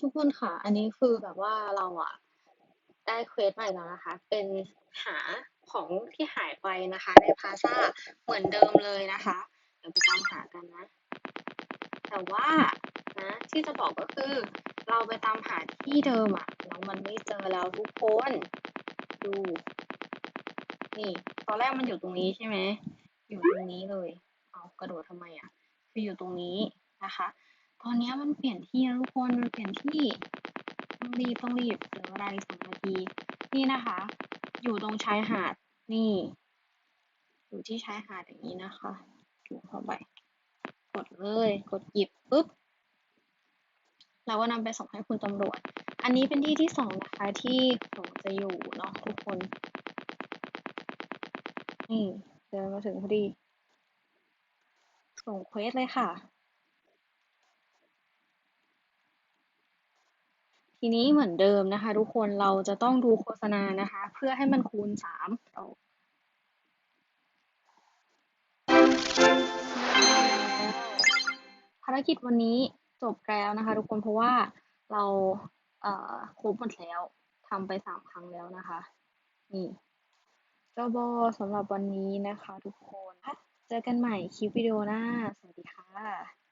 ทุกคนค่ะ อันนี้คือแบบว่าเราอะได้เควสใหม่แล้วนะคะ เป็นหาของที่หายไปนะคะ ในพาซ่าเหมือนเดิมเลยนะคะ เดี๋ยวไปตามหากันนะ แต่ว่านะที่จะบอกก็คือ เราไปตามหาที่เดิมอะแล้วมันไม่เจอแล้วทุกคนดูนี่ ตอนแรกมันอยู่ตรงนี้ใช่ไหมอยู่ตรงนี้เลย เอากระโดดทำไมอะคืออยู่ตรงนี้นะคะ ตอนนี้มันเปลี่ยนที่แล้วทุกคน มันเปลี่ยนที่ ต้องรีบต้องรีบเหลือเวลาอีกสองนาที นี่นะคะ อยู่ตรงชายหาด นี่ อยู่ที่ชายหาดอย่างนี้นะคะถูเข้าไป กดเลย กดหยิบปุ๊บ เราก็นำไปส่งให้คุณตำรวจ อันนี้เป็นที่ที่สองนะคะที่ผมจะอยู่เนาะทุกคน นี่เดินมาถึงพอดี ส่งเควสเลยค่ะ ทีนี้เหมือนเดิมนะคะทุกคนเราจะต้องดูโฆษณานะคะ เพื่อให้มันคูณสามเอาภารกิจวันนี้จบแล้วนะคะ ทุกคนเพราะว่าเราเอ่อครบหมดแล้วทำไปสามครั้งแล้วนะคะ นี่เจ้าบอสำหรับวันนี้นะคะ ทุกคนเจอกันใหม่คลิปวิดีโอหน้า สวัสดีค่ะ